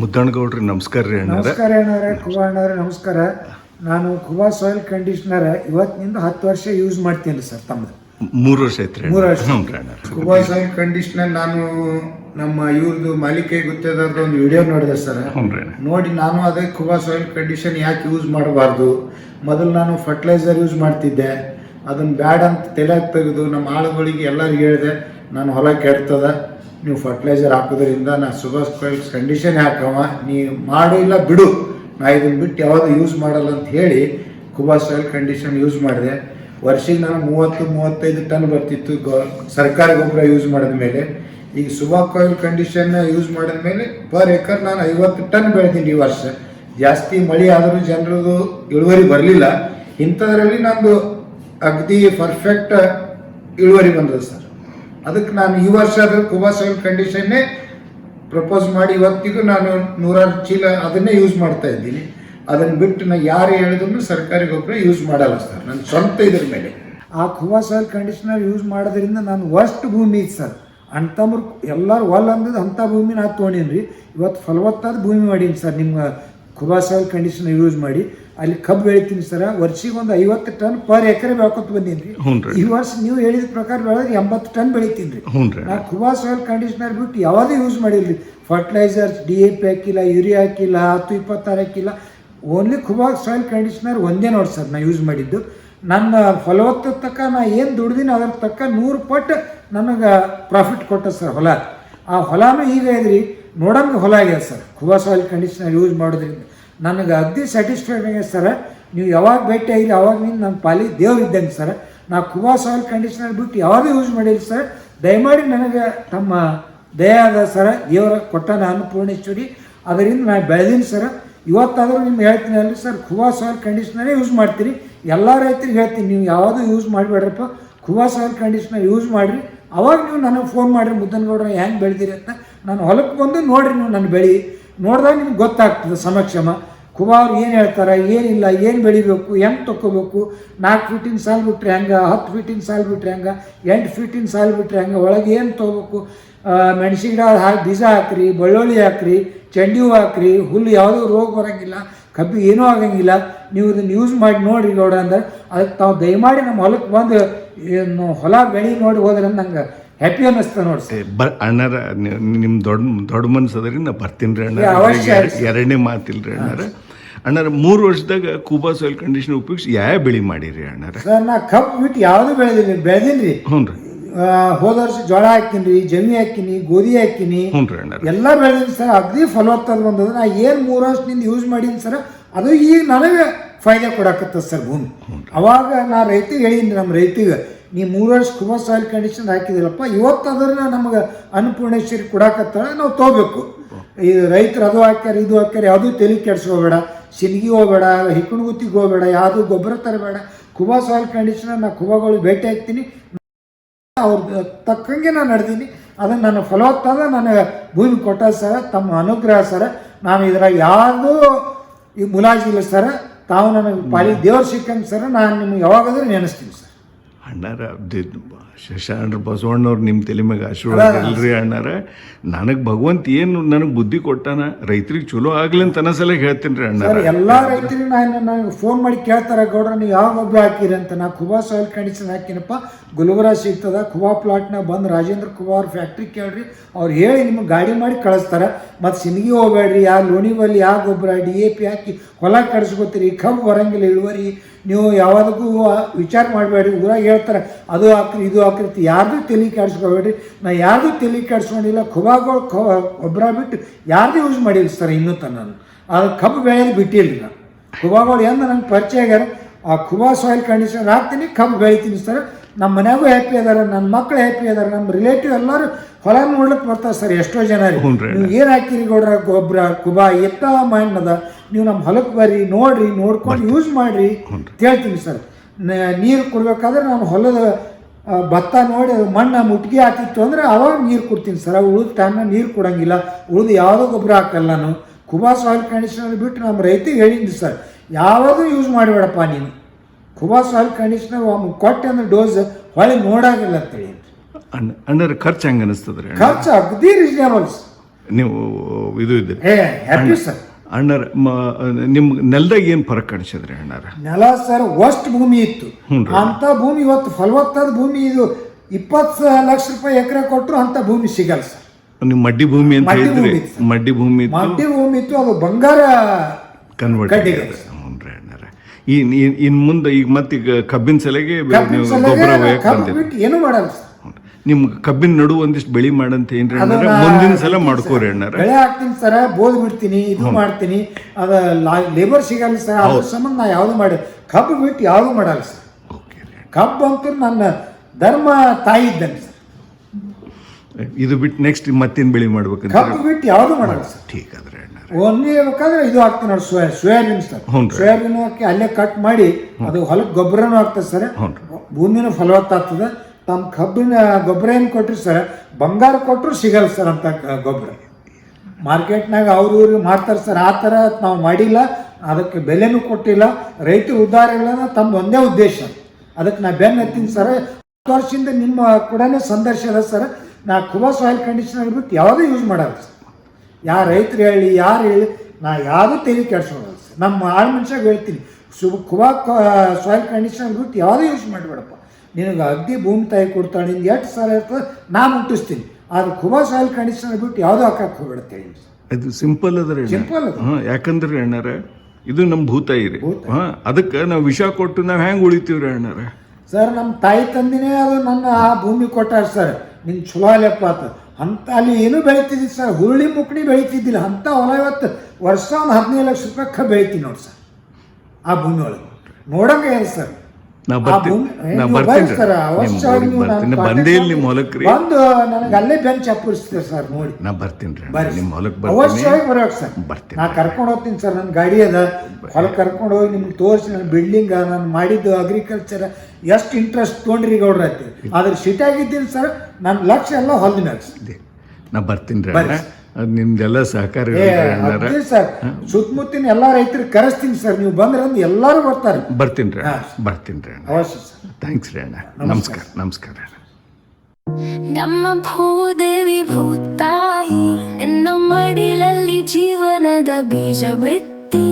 ಮುದ್ದಣ್ಣಗೌಡ್ರಿ ನಮಸ್ಕಾರ ರೀ ಅಣ್ಣಾರ. ನಮಸ್ಕಾರ ಅಣ್ಣವ್ರೆ ಕುಬಾ ಅಣ್ಣವ್ರೆ ನಮಸ್ಕಾರ. ನಾನು ಕುಬಾ ಸಾಯಿಲ್ ಕಂಡೀಷನರ್ ಇವತ್ತಿನಿಂದ ಹತ್ತು ವರ್ಷ ಯೂಸ್ ಮಾಡ್ತೀನಿ ರೀ ಸರ್ ತಮ್ಮದು. ಮೂರು ವರ್ಷ ಐತ್ರಿ ಮೂರು ವರ್ಷ. ಹ್ಞೂ ರೀ ಅಣ್ಣಾರ. ಕುಬಾ ಸಾಯಿಲ್ ಕಂಡೀಷನರ್ ನಾನು ನಮ್ಮ ಇವ್ರದ್ದು ಮಾಲಿಕೆ ಗೊತ್ತಿದ್ದ ಒಂದು ವಿಡಿಯೋ ನೋಡಿದೆ ಸರ್. ಹ್ಞೂ ರೀ ಅಣ್ಣ ನೋಡಿ ನಾನು ಅದೇ ಕುಬಾ ಸಾಯಿಲ್ ಕಂಡೀಷನ್ ಯಾಕೆ ಯೂಸ್ ಮಾಡಬಾರ್ದು? ಮೊದಲು ನಾನು ಫರ್ಟಿಲೈಸರ್ ಯೂಸ್ ಮಾಡ್ತಿದ್ದೆ. ಅದನ್ನು ಬ್ಯಾಡ್ ಅಂತ ತಲೆಯಾಗಿ ತೆಗೆದು ನಮ್ಮ ಆಳುಗಳಿಗೆ ಎಲ್ಲರಿಗೂ ಹೇಳಿದೆ ನಾನು ಹೊಲ ಕೆಡ್ತದ, ನೀವು ಫರ್ಟಿಲೈಸರ್ ಹಾಕೋದ್ರಿಂದ ನಾ ಸುಬಾ ಸಾಯಿಲ್ ಕಂಡೀಷನ್ ಹಾಕವ ನೀ ಮಾಡು ಇಲ್ಲ ಬಿಡು. ನಾ ಇದನ್ನು ಬಿಟ್ಟು ಯಾವುದು ಯೂಸ್ ಮಾಡಲ್ಲ ಅಂತ ಹೇಳಿ ಕುಬಾ ಸಾಯಿಲ್ ಕಂಡೀಷನ್ ಯೂಸ್ ಮಾಡಿದೆ. ವರ್ಷಕ್ಕೆ ನಾನು ಮೂವತ್ತು, ಮೂವತ್ತೈದು ಟನ್ ಬರ್ತಿತ್ತು ಗೋ, ಸರ್ಕಾರಿ ಗೊಬ್ಬರ ಯೂಸ್ ಮಾಡಿದ ಮೇಲೆ. ಈಗ ಸುಬಾ ಕಾಯಿಲ್ ಕಂಡೀಷನ್ ಯೂಸ್ ಮಾಡಿದ ಮೇಲೆ ಪರ್ ಏಕರ್ ನಾನು ಐವತ್ತು ಟನ್ ಬೆಳೆದೀನಿ ಈ ವರ್ಷ. ಜಾಸ್ತಿ ಮಳೆ ಆದರೂ ಜನರದು ಇಳುವರಿ ಬರಲಿಲ್ಲ. ಇಂಥದ್ರಲ್ಲಿ ನಂದು ಅಗದಿ ಪರ್ಫೆಕ್ಟ್ ಇಳುವರಿ ಬಂದದ ಸರ್. ಅದಕ್ಕೆ ನಾನು ಈ ವರ್ಷ ಅದು ಕುಬಾ ಸಾಯಿಲ್ ಕಂಡೀಷನ್ನೇ ಪ್ರಪೋಸ್ ಮಾಡಿ, ಇವತ್ತಿಗೂ ನಾನು ನೂರಾರು ಚೀಲ ಅದನ್ನೇ ಯೂಸ್ ಮಾಡ್ತಾ ಇದ್ದೀನಿ. ಅದನ್ನು ಬಿಟ್ಟು ನಾನು ಯಾರು ಹೇಳಿದ್ರು ಸರ್ಕಾರಿ ಗೊಬ್ಬರ ಯೂಸ್ ಮಾಡಲ್ಲ ಸರ್ ನನ್ನ ಸ್ವಂತ ಇದ್ರ ಮೇಲೆ. ಆ ಕುಬಾ ಸಾಯಿಲ್ ಕಂಡೀಷನರ್ ಯೂಸ್ ಮಾಡೋದ್ರಿಂದ ನಾನು ವರ್ಸ್ಟ್ ಭೂಮಿ ಇತ್ತು ಸರ್ ಅಂತಮ್ರು ಎಲ್ಲರೂ ಒಲ್ ಅಂದದ್ದು ಅಂಥ ಭೂಮಿನ ತೊಗೊಂಡೀನಿ ರೀ ಇವತ್ತು ಫಲವತ್ತಾದ ಭೂಮಿ ಮಾಡೀನಿ ಸರ್ ನಿಮ್ಮ ಕುಬಾ ಸಾಯಿಲ್ ಕಂಡೀಷನರ್ ಯೂಸ್ ಮಾಡಿ. ಅಲ್ಲಿ ಕಬ್ಬು ಬೆಳಿತೀನಿ ಸರ್. ವರ್ಷಿಗೆ ಒಂದು ಐವತ್ತು ಟನ್ ಪರ್ ಎಕರೆ ಬೆಳ್ಕೊತ ಬಂದೀನಿ ರೀ ಹ್ಞೂ ರೀ. ಈ ವರ್ಷ ನೀವು ಹೇಳಿದ ಪ್ರಕಾರ ಬೆಳೆದ್ರೆ ಎಂಬತ್ತು ಟನ್ ಬೆಳಿತೀನಿ ರೀ. ನಾ ಕುಬಾ ಸಾಯಿಲ್ ಕಂಡೀಷನರ್ ಬಿಟ್ಟು ಯಾವುದೇ ಯೂಸ್ ಮಾಡಿಲ್ಲ ಫರ್ಟಿಲೈಸರ್ಸ್ ಡಿ ಎ ಪಿ ಹಾಕಿಲ್ಲ ಯೂರಿಯಾ ಹಾಕಿಲ್ಲ ಹತ್ತು ಇಪ್ಪತ್ತಾರು ಹಾಕಿಲ್ಲ. ಓನ್ಲಿ ಕುಬಾ ಸಾಯಿಲ್ ಕಂಡೀಷನರ್ ಒಂದೇ ನೋಡಿ ಸರ್ ನಾ ಯೂಸ್ ಮಾಡಿದ್ದು. ನನ್ನ ಫಲವತ್ತ ತಕ್ಕ ನಾ ಏನು ದುಡ್ದಿನ ಅದ್ರ ತಕ್ಕ ನೂರು ಪಟ್ಟು ನನಗೆ ಪ್ರಾಫಿಟ್ ಕೊಟ್ಟ ಸರ್ ಹೊಲ. ಆ ಹೊಲನೂ ಈಗ ಇದ್ರಿ ನೋಡಂಗೆ ಹೊಲ ಆಗ್ಯದ ಸರ್. ಕುಬಾ ಸಾಯಿಲ್ ಕಂಡೀಷನರ್ ಯೂಸ್ ಮಾಡೋದ್ರಿಂದ. ನನಗೆ ಅಗ್ದಿ ಸ್ಯಾಟಿಸ್ಫೈಡ್ ಸರ, ನೀವು ಯಾವಾಗ ಭೇಟಿ ಆಗಿರಿ ಅವಾಗ ನೀನು ನನ್ನ ಪಾಲಿ ಇದ್ದಂಗೆ ಸರ್. ನಾ ಕುವಾಸ್ ಆಯಿಲ್ ಕಂಡೀಷನರ್ ಬಿಟ್ಟು ಯಾವಾಗ ಯೂಸ್ ಮಾಡಿಲ್ಲ ಸರ್. ದಯಮಾಡಿ ನನಗೆ ತಮ್ಮ ದಯಾದ ಸರ, ದೇವರ ಕೊಟ್ಟ ನಾನು ಪೂರ್ಣೇಶ್ವರಿ. ಅದರಿಂದ ನಾನು ಬೆಳೆದೀನಿ ಸರ್. ಇವತ್ತಾದರೂ ನಿಮ್ಗೆ ಹೇಳ್ತೀನಿ ಅಲ್ರಿ ಸರ್ ಕುಬಾ ಆಯಿಲ್ ಕಂಡೀಷ್ನರೇ ಯೂಸ್ ಮಾಡ್ತೀರಿ ಎಲ್ಲ ರೈತರಿಗೆ ಹೇಳ್ತೀನಿ, ನೀವು ಯಾವುದೂ ಯೂಸ್ ಮಾಡಬೇಡ್ರಪ್ಪ. ಕುಬಾ ಆಯಿಲ್ ಕಂಡೀಷ್ನರ್ ಯೂಸ್ ಮಾಡಿರಿ. ಅವಾಗ ನೀವು ನನಗೆ ಫೋನ್ ಮಾಡಿರಿ, ಮುದ್ದನಗೌಡ್ರ ಹೆಂಗೆ ಬೆಳೆದಿರಿ ಅಂತ. ನಾನು ಹೊಲಕ್ಕೆ ಬಂದು ನೋಡಿರಿ ನೀವು ನನ್ನ ಬೆಳೆ. ನೋಡಿದಾಗ ನಿಮ್ಗೆ ಗೊತ್ತಾಗ್ತದೆ ಸಮಕ್ಷಮ. ಅವ್ರು ಏನು ಹೇಳ್ತಾರೆ, ಏನಿಲ್ಲ, ಏನು ಬೆಳಿಬೇಕು, ಹೆಂಗ್ ತೊಗೋಬೇಕು ನಾಲ್ಕು ಫೀಟಿನ ಸಾಲು ಬಿಟ್ರೆ ಹೆಂಗೆ, ಹತ್ತು ಫೀಟಿನ ಸಾಲು ಬಿಟ್ರೆ ಹೆಂಗೆ, ಎಂಟು ಫೀಟಿನ ಸಾಲು ಬಿಟ್ರೆ ಹೆಂಗೆ, ಒಳಗೆ ಏನು ತೊಗೋಬೇಕು? ಮೆಣಸಿನ ಗಿಡ ಹಾಕಿ, ಬೀಜ ಹಾಕ್ರಿ, ಬೆಳ್ಳುಳ್ಳಿ ಹಾಕ್ರಿ, ಚೆಂಡಿ ಹೂ ಹಾಕ್ರಿ, ಹುಲ್ಲು ಯಾವುದೂ ರೋಗ ಬರೋಂಗಿಲ್ಲ, ಕಬ್ಬು ಏನೂ ಆಗಂಗಿಲ್ಲ, ನೀವು ಇದನ್ನು ಯೂಸ್ ಮಾಡಿ ನೋಡಿರಿ ಗೌಡ ಅಂದ್ರೆ ಅದಕ್ಕೆ ತಾವು ದಯಮಾಡಿ ನಮ್ಮ ಹೊಲಕ್ಕೆ ಬಂದು, ಏನು ಹೊಲ ಬೆಳೆ ನೋಡಿ ಹೋದ್ರೆ ನಂಗೆ ಹ್ಯಾಪಿ ಅನ್ನಿಸ್ತದೆ ನೋಡಿ ಸರ್. ಅಣ್ಣರ ನಿಮ್ಮ ದೊಡ್ಡ ದೊಡ್ಡ ಮನ್ಸು ಅದರಿ ನಾ ಬರ್ತೀನಿ ರೀ ಅಣ್ಣ ಎರಡನೇ ಮಾತಿಲ್ಲ ರೀ ಅಣ್ಣರ. ಅಣ್ಣಾರ ಮೂರು ವರ್ಷದಾಗ ಕೂಬಾ ಸಾಯಿಲ್ ಕಂಡೀಷನ್ ಉಪಯೋಗಿಸಿ ಯಾವ ಬೆಳೆ ಮಾಡಿರಿ ಅಣ್ಣರ? ಸರ್ ನಾ ಕಬ್ಬು ಬಿಟ್ಟು ಯಾವುದೂ ಬೆಳೆದಿಲ್ಲ ಬೆಳೆದಿನಿ ರೀ. ಹ್ಞೂ ರೀ. ಹೋದ ವರ್ಷ ಜೋಳ ಹಾಕಿನಿ ರೀ ಜಮಿ ಹಾಕಿನಿ ಗೋಧಿ ಹಾಕಿನಿ ಹ್ಞೂ ರೀ ಅಣ್ಣಾರ. ಎಲ್ಲ ಬೆಳೆದಿನಿ ಸರ್ ಅಗ್ದಿ ಫಲವತ್ತದ ಬಂದದ ನಾ ಏನು ಮೂರು ವರ್ಷದಿಂದ ಯೂಸ್ ಮಾಡೀನಿ ಸರ್ ಅದು ಈಗ ನನಗೆ ಫಾಯ್ದೆ ಕೊಡಕತ್ತದ ಸರ್ ಭೂಮಿ. ಅವಾಗ ನಾ ರೈತಿಗೆ ಹೇಳೀನಿ ನಮ್ಮ ರೈತಿಗೆ ನೀ ಮೂರು ವರ್ಷ ಕುಮಾರ್ ಸಾಯಿಲ್ ಕಂಡೀಷನ್ ಹಾಕಿದಿಲ್ಲಪ್ಪ ಇವತ್ತು ಅದನ್ನ ನಮಗೆ ಅನ್ನಪೂರ್ಣೇಶ್ವರಿ ಕೊಡಾಕತ್ತಾಳ ನಾವು ತೊಗೋಬೇಕು. ಈ ರೈತರು ಅದು ಹಾಕ್ಯಾರ ಇದು ಹಾಕ್ಯಾರ ಯಾವುದೂ ತೆಲಿ ಕೆಡ್ಸ್ಕೋಬೇಡ ಸಿಲ್ಗಿ ಹೋಗಬೇಡ ಹಿಕ್ಕಣಗುತ್ತಿಗೆ ಹೋಗಬೇಡ ಯಾವುದು ಗೊಬ್ಬರ ತರಬೇಡ. ಕುಬಾ ಸಾಯಿಲ್ ಕಂಡೀಷನರ್ ನಾನು ಕುಬಾಗಳು ಭೇಟಿ ಹಾಕ್ತೀನಿ. ಅವ್ರ ತಕ್ಕಂಗೆ ನಾನು ನಡೆದೀನಿ. ಅದನ್ನು ನನ್ನ ಫಲವತ್ತಾದ ನನಗೆ ಭೂಮಿ ಕೊಟ್ಟ ಸರ ತಮ್ಮ ಅನುಗ್ರಹ ಸರ ನಾನು ಇದ್ರಾಗ ಯಾವುದೂ ಈ ಮುಲಾಜಿಲ್ಲ ಸರ ತಾವು ನನಗೆ ಪಾಲಿ ದೇವ್ರು ಸಿಕ್ಕಂಗೆ ಸರ ನಾನು ನಿಮ್ಗೆ ಯಾವಾಗಾದರೂ ನೆನೆಸ್ತೀನಿ ಸರ್. ಅಣ್ಣಾರ ಶಶಾಂಡ್ರ ಬಸವಣ್ಣವ್ರು ನಿಮ್ಮ ತಲೆ ಮ್ಯಾಗ ಆಶೀರ್ವಾದ ಇಲ್ರಿ ಅಣ್ಣಾರ. ನನಗೆ ಭಗವಂತ ಏನು ನನಗೆ ಬುದ್ಧಿ ಕೊಟ್ಟಾನ ರೈತರಿಗೆ ಚಲೋ ಆಗ್ಲಿ ಅಂತ ಅನಸಲ ಹೇಳ್ತೀನಿ ರೀ ಅಣ್ಣ ಎಲ್ಲ ರೈತರಿಗೆ ನಾನು ನನಗೆ ಫೋನ್ ಮಾಡಿ ಕೇಳ್ತಾರೆ ಗೌಡ್ರ ನೀವು ಯಾವ ಗೊಬ್ಬರ ಹಾಕಿರಿ ಅಂತ. ನಾ ಕುಬಾ ಸಾಯಿಲ್ ಕಂಡೀಷನ್ ಹಾಕಿನಪ್ಪ ಗುಲ್ಬರ ಸಿಗ್ತದ ಕುಬಾ ಪ್ಲಾಟ್ನ ಬಂದು ರಾಜೇಂದ್ರ ಕುಮಾರ್ ಫ್ಯಾಕ್ಟ್ರಿ ಕೇಳ್ರಿ ಅವ್ರು ಹೇಳಿ ನಿಮಗೆ ಗಾಡಿ ಮಾಡಿ ಕಳಿಸ್ತಾರೆ. ಮತ್ತು ಸಿನಿಗಿ ಹೋಗ್ಬೇಡ್ರಿ ಯಾವ ಲೋಣಿ ಬಲ್ಲಿ ಯಾವ ಗೊಬ್ಬರ ಡಿ ಎ ಪಿ ಹಾಕಿ ಹೊಲ ಕಡಿಸ್ಕೊತೀರಿ ಕಬ್ಬು ಬರಂಗಿಲ್ಲ ಇಳುವರಿ ನೀವು ಯಾವುದಕ್ಕೂ ವಿಚಾರ ಮಾಡಬೇಡ್ರಿ ಊರಾಗ ಹೇಳ್ತಾರೆ ಅದು ಹಾಕ್ರಿ ಇದು ಅಂತ ಯಾರ್ದು ತಲೆ ಕೆಡಿಸ್ಕೊಬೇಡ್ರಿ ನಾ ಯಾರ್ದು ತಲೆ ಕೆಡಿಸ್ಕೊಂಡಿಲ್ಲ ಖುಬಾಗಳು ಗೊಬ್ಬರ ಬಿಟ್ಟು ಯಾರ್ದು ಯೂಸ್ ಮಾಡಿಲ್ಲ ಸರ್ ಇನ್ನೂ ತನ ನಾನು ಅದು ಕಬ್ಬು ಬೆಳೆಯೋದು ಬಿಟ್ಟಿಲ್ಲ ನಾನು ಖುಬಾಗಳು ಎಂದು ನಂಗೆ ಪರಿಚಯ ಆಗ್ಯಾರ ಆ ಖುಬಾ ಸಾಯಿಲ್ ಕಂಡೀಷನ್ ಹಾಕ್ತೀನಿ ಕಬ್ಬು ಬೆಳಿತೀನಿ ಸರ್. ನಮ್ಮ ಮನ್ಯಾಗೂ ಹ್ಯಾಪಿ ಅದಾರ ನನ್ನ ಮಕ್ಕಳು ಹ್ಯಾಪಿ ಅದಾರ ನಮ್ಮ ರಿಲೇಟಿವ್ ಎಲ್ಲರೂ ಹೊಲ ನೋಡ್ಲಿಕ್ಕೆ ಬರ್ತಾರೆ ಸರ್ ಎಷ್ಟೋ ಜನ ರೀ. ನೀವು ಏನು ಹಾಕಿರಿ ಗೌಡ್ರ ಗೊಬ್ಬರ ಕುಬಾ ಎತ್ತ ಮಣ್ಣು ಅದ ನೀವು ನಮ್ಮ ಹೊಲಕ್ಕೆ ಬರ್ರಿ ನೋಡ್ರಿ ನೋಡ್ಕೊಂಡು ಯೂಸ್ ಮಾಡಿರಿ ಕೇಳ್ತೀನಿ ಹೇಳ್ತೀನಿ ಸರ್ ನೀರು ಕೊಡ್ಬೇಕಾದ್ರೆ ನಾನು ಹೊಲದ ಭತ್ತ ನೋಡಿ ಮಣ್ಣು ಮುಟ್ಗಿ ಹಾಕಿತ್ತು ಅಂದರೆ ಅವಾಗ ನೀರು ಕೊಡ್ತೀನಿ ಸರ್. ಉಳಿದ ಟೈಮ್ನಾಗ ನೀರು ಕೊಡೋಂಗಿಲ್ಲ. ಉಳಿದು ಯಾವುದೋ ಗೊಬ್ಬರ ಹಾಕಲ್ಲ ನಾನು. ಕುಬಾ ಸಾಯಿಲ್ ಕಂಡೀಷನರ್ ಬಿಟ್ಟು ನಮ್ಮ ರೈತಿಗೆ ಹೇಳಿದ್ವಿ ಸರ್. ಯಾವುದು ಯೂಸ್ ಮಾಡಬೇಡಪ್ಪ ನೀನು. ಕುಬಾ ಸಾಯಿಲ್ ಕಂಡೀಷನರ್ ಕೊಟ್ಟೆ ಅಂದ್ರೆ ಡೋಸ್ ಹೊಳೆ ನೋಡಾಗಿಲ್ಲ ಅಂತೇಳಿ. ಅಣ್ಣಾರ ಖರ್ಚು ಹೆಂಗೆ ಅನಿಸ್ತದ ಖರ್ಚು ಅಗದಿ ರೀಸನೇಬಲ್ಸ್ ನೀವು ಇದು ಇದ್ದೀರಿ. ಏ ಹ್ಯಾಪಿ ಸರ್. ಅಣ್ಣಾರ ನಿಮ್ಮ ನೆಲದಾಗ ಏನು ಫರಕ್ ಕಾಣಿಸಿದ್ರಿ ಅಣ್ಣಾರ? ನೆಲ ಸರ್ ವಸ್ಟ್ ಭೂಮಿ ಇತ್ತು. ಅಂತ ಭೂಮಿ ಇವತ್ತು ಫಲವತ್ತಾದ ಭೂಮಿ ಇದು. ಇಪ್ಪತ್ತು ಲಕ್ಷ ರೂಪಾಯಿ ಎಕರೆ ಕೊಟ್ಟರು ಅಂತ ಭೂಮಿ ಸಿಗಲ್ಲ ಸರ್. ನಿಮ್ಮ ಮಡ್ಡಿ ಭೂಮಿ ಅಂತ ಮಡ್ಡಿ ಹೇಳಿದ್ರಿ. ಭೂಮಿ ಇತ್ತು. ಮಡ್ಡಿ ಭೂಮಿ ಇತ್ತು. ಮಡ್ಡಿ ಭೂಮಿ ಇತ್ತು ಅದು ಬಂಗಾರ ಕನ್ವರ್ಟ್. ಹ್ಞೂನ್ರಿ ಅಣ್ಣಾರ. ಈ ಇನ್ ಮುಂದೆ ಈಗ ಮತ್ತೀಗ ಕಬ್ಬಿನ ಸಲೆಗೆ ನೀವು ಸಲಗೆ ಗೊಬ್ಬರ ನಾವು ಕಬ್ಬು ಬಿಟ್ಟು ಏನು ಮಾಡಲ್ಲ ಸರ್. ನಿಮ್ ಕಬ್ಬಿನ ನಡು ಒಂದಿಷ್ಟು ಬೆಳಿ ಮಾಡಂತ ಏನ್ರಿ ಅಣ್ಣಾರ? ಮುಂದಿನ ಸಲ ಮಾಡ್ಕೋರಿ ಅಣ್ಣಾರ. ಬೆಳೆ ಹಾಕ್ತೀನಿ ಸರ ಬೋದ್ ಬಿಡ್ತೀನಿ ಇದು ಮಾಡ್ತೀನಿ. ಅದ ಲೇಬರ್ ಸಿಗಲ್ಲ ಸರ್ ಅದ್ರ ಸಂಬಂಧ ನಾ ಯಾವುದು ಮಾಡಿ ಕಬ್ಬು ಬಿಟ್ಟು ಯಾವುದು ಮಾಡಲ್ಲ ಸರ್. ಓಕೆ ಕಬ್ಬು ಅಂತೂ ನನ್ನ ಧರ್ಮ ತಾಯಿ ಇದ್ದಂಗೆ ಸರ್. ಇದು ಬಿಟ್ಟು ನೆಕ್ಸ್ಟ್ ಮತ್ತೇನ್ ಬೆಳಿ ಮಾಡ್ಬೇಕು ಕಬ್ಬು ಬಿಟ್ಟು ಯಾವುದು ಮಾಡಲ್ಲ ಸರ್. ಠೀಕ್ ಅದ್ರಿ ಅಣ್ಣಾರ. ಓನ್ಲಿ ಬೇಕಾದ್ರೆ ಇದು ಹಾಕ್ತೀನಿ ನೋಡಿ ಸೋಯಾ ಸೋಯಾಬೀನ್ ಸರ್. ಸೋಯಾಬೀನ್ ಹಾಕಿ ಅಲ್ಲೇ ಕಟ್ ಮಾಡಿ ಅದು ಹೊಲಕ್ಕೆ ಗೊಬ್ಬರನೂ ಆಗ್ತದೆ ಸರ್. ಭೂಮಿನೂ ಫಲವತ್ತಾಗ್ತದೆ. ತಮ್ಮ ಕಬ್ಬಿನ ಗೊಬ್ಬರ ಏನು ಕೊಟ್ಟರು ಸರ್? ಬಂಗಾರ ಕೊಟ್ಟರು ಸಿಗಲ್ಲ ಸರ್ ಅಂತ ಗೊಬ್ಬರ. ಮಾರ್ಕೆಟ್ನಾಗ ಅವ್ರು ಇವ್ರು ಮಾಡ್ತಾರೆ ಸರ್. ಆ ಥರ ನಾವು ಮಾಡಿಲ್ಲ. ಅದಕ್ಕೆ ಬೆಲೆನೂ ಕೊಟ್ಟಿಲ್ಲ. ರೈತರು ಉದ್ಧಾರ ಇಲ್ಲ ತಮ್ಮ ಒಂದೇ ಉದ್ದೇಶ. ಅದಕ್ಕೆ ನಾ ಬೆನ್ನು ಹತ್ತೀನಿ ಸರ್. ಹತ್ತು ವರ್ಷದಿಂದ ನಿಮ್ಮ ಕೂಡ ಸಂದರ್ಶನ ಸರ್. ನಾ ಕುಬಾ ಸಾಯಿಲ್ ಕಂಡೀಷನರ್ ಬಿಟ್ಟು ಯಾವುದೂ ಯೂಸ್ ಮಾಡಲ್ಲ ಸರ್. ಯಾರು ರೈತರು ಹೇಳಿ, ಯಾರು ಹೇಳಿ, ನಾ ಯಾವುದೂ ತೆಗೆದು ಕೆಡ್ಸೋಲ್ಲ ಸರ್. ನಮ್ಮ ಆಳು ಮನುಷ್ಯಾಗ ಹೇಳ್ತೀನಿ. ಶುಭ ಕುಬಾ ಸಾಯಿಲ್ ಕಂಡೀಷನರ್ ಬಿಟ್ಟು ಯಾವುದೂ ಯೂಸ್ ಮಾಡಬೇಡಪ್ಪ. ನಿನಗೆ ಅಗ್ದಿ ಭೂಮಿ ತಾಯಿ ಕೊಡ್ತಾಳೆ ನಿನ್ಗೆ ಎಷ್ಟು ಸಾಲ ಇರ್ತದೆ ನಾನು ಮುಟ್ಟಿಸ್ತೀನಿ. ಆದ್ರೆ ಕುಮಾರ್ ಸಾಯಿಲ್ ಕಂಡೀಷನರ್ ಬಿಟ್ಟು ಯಾವುದೋ ಹಾಕಕ್ಕೆ ಹೋಗ್ಬಿಡುತ್ತೆ ಇದು ಸಿಂಪಲ್ ಅದ ಸಿಂಪಲ್ ಅದು. ಯಾಕಂದ್ರೆ ಅಣ್ಣಾರೆ ಇದು ನಮ್ಮ ಭೂತಾಯಿ ರೀ ಹಾಂ ಅದಕ್ಕೆ ನಾವು ವಿಷ ಕೊಟ್ಟು ನಾವು ಹೆಂಗ್ ಉಳಿತೀವ್ರಿ ಅಣ್ಣಾರ ಸರ್ ನಮ್ಮ ತಾಯಿ ತಂದಿನೇ ಅದು ನನ್ನ ಆ ಭೂಮಿ ಕೊಟ್ಟಾರ ಸರ್. ನಿನ್ ಚಲೋ ಅಲ್ಲಪ್ಪ ಅಂತ ಅಂತ ಅಲ್ಲಿ ಏನು ಬೆಳಿತಿದ್ದಿ ಸರ್. ಹುರುಳಿ ಮುಕ್ಣಿ ಬೆಳಿತಿದ್ದಿಲ್ಲ. ಅಂತ ಹೊಲ ಇವತ್ತು ವರ್ಷ ಒಂದು ಹದಿನೈದು ಲಕ್ಷ ರೂಪಾಯಿ ಬೆಳಿತೀನಿ ನೋಡಿ ಸರ್. ಆ ಭೂಮಿ ಒಳಗೆ ನೋಡಂಗ ಏನು ಸರ್? ಬರ್ತೀನಿ ನೀವು ಬರ್ತೀನಿ ಸರ್, ಬರ್ತೀನಿ. ಬಂದೇ ಇಲ್ಲಿ ನಿಮ್ಮ ಬಂದು ನನಗೆ ಅಲ್ಲೇ ಬೆಂಚ್ ಅಪ್ಪರಿಸ್ತೀವಿ ಸರ್ ನೋಡಿ. ನಾ ಬರ್ತೀನಿ ರೀ. ನಿಮ್ಮ ಹೊಲಕ್ಕೆ ಬರ್ತೀನಿ. ಅವಶ್ಯವಾಗಿ ಬರ್ಬೇಕು ಸರ್. ಬರ್ತೀನಿ. ನಾ ಕರ್ಕೊಂಡು ಹೋಗ್ತೀನಿ ಸರ್ ನನ್ನ ಗಾಡಿ ಅದ. ಹೊಲ ಕರ್ಕೊಂಡು ಹೋಗಿ ನಿಮ್ಗೆ ತೋರಿಸಿ ನನ್ನ ಬಿಲ್ಡಿಂಗ್ ನಾನು ಮಾಡಿದ್ದು ಅಗ್ರಿಕಲ್ಚರ್ ಎಷ್ಟು ಇಂಟ್ರೆಸ್ಟ್ ತೊಗೊಂಡ್ರಿ ಗೌಡ್ರ ಆದ್ರೆ ಸಿಟಿಯಾಗಿದ್ದೀನಿ ಸರ್ ನನ್ನ ಲಕ್ಷ ಎಲ್ಲ ಹೊಲ್ದಿನ. ನಾ ಬರ್ತೀನಿ ರೀ ಅದು ನಿಮ್ದೆಲ್ಲ ಸಹಕಾರ ಸರ್ ಸುತ್ತಮುತ್ತಿನ ಎಲ್ಲ ರೈತರಿಗೆ ಕರೆಸ್ತೀನಿ ಸರ್ ನೀವು ಬಂದ್ರೆ ಎಲ್ಲರೂ ಬರ್ತಾರೆ. ಬರ್ತೀನಿ ರೀ ಬರ್ತೀನಿ ರೀ ಅವಶ್ಯ ಸರ್. ಥ್ಯಾಂಕ್ಸ್ ರೀ ಅಣ್ಣ. ನಮಸ್ಕಾರ. ನಮಸ್ಕಾರ ಅಣ್ಣ. ನಮ್ಮ ಭೂದೇವಿ ಭೂತಾಯಿ ನಿನ್ನ ಮಡಿಲಲ್ಲಿ ಜೀವನದ ಬೀಜ ಬಿತ್ತಿ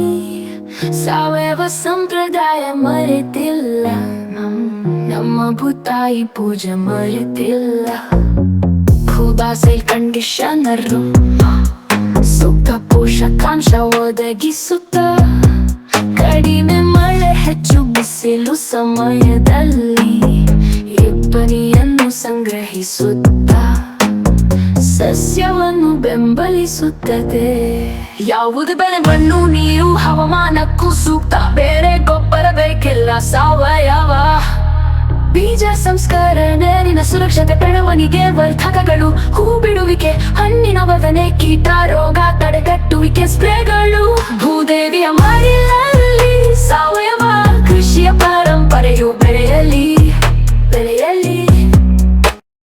ಸಾವಯವ ಸಂಪ್ರದಾಯ ಮರೆತಿಲ್ಲ. ನಮ್- ನಮ್ಮ ಭೂತಾಯಿ ಪೂಜೆ ಮರೆತಿಲ್ಲ. ಭೂಬಾಸೈ ಕಂಡೀಷನರ್ ಸೂಕ್ತ ಪೋಷಕಾಂಶ ಒದಗಿಸುತ್ತ. ಕಡಿಮೆ ಮಳೆ, ಹೆಚ್ಚು ಬಿಸಿಲು ಸಮಯದಲ್ಲಿ ಇಬ್ಬನಿಯನ್ನು ಸಂಗ್ರಹಿಸುತ್ತ. ಸಸ್ಯವನ್ನು ಬೆಂಬಲಿಸುತ್ತದೆ. ಯಾವುದು ಬೆಲೆ, ಮಣ್ಣು, ನೀರು, ಹವಾಮಾನಕ್ಕೂ ಸೂಕ್ತ. ಬೇರೆ ಗೊಬ್ಬರ ಬೇಕಿಲ್ಲ ಸಾವಯವ. ಬೀಜ ಸಂಸ್ಕರಣೆನ ಸುರಕ್ಷತೆ, ಬೆಳವಣಿಗೆ ವರ್ಧಕಗಳು ಹೂ ಬಿಡುವಿಕೆ, ಹಣ್ಣಿನ ಬದನೆ ಕೀಟ, ರೋಗ, ತಡೆಗಟ್ಟುವಿಕೆ, ಸ್ಪ್ರೇಗಳು. ಭೂದೇವಿಯ ಮಾಡಿಲ್ಲ ಸಾವಯವ ಕೃಷಿಯ ಪರಂಪರೆಯು ಬೆಳೆಯಲಿ ಬೆಳೆಯಲಿ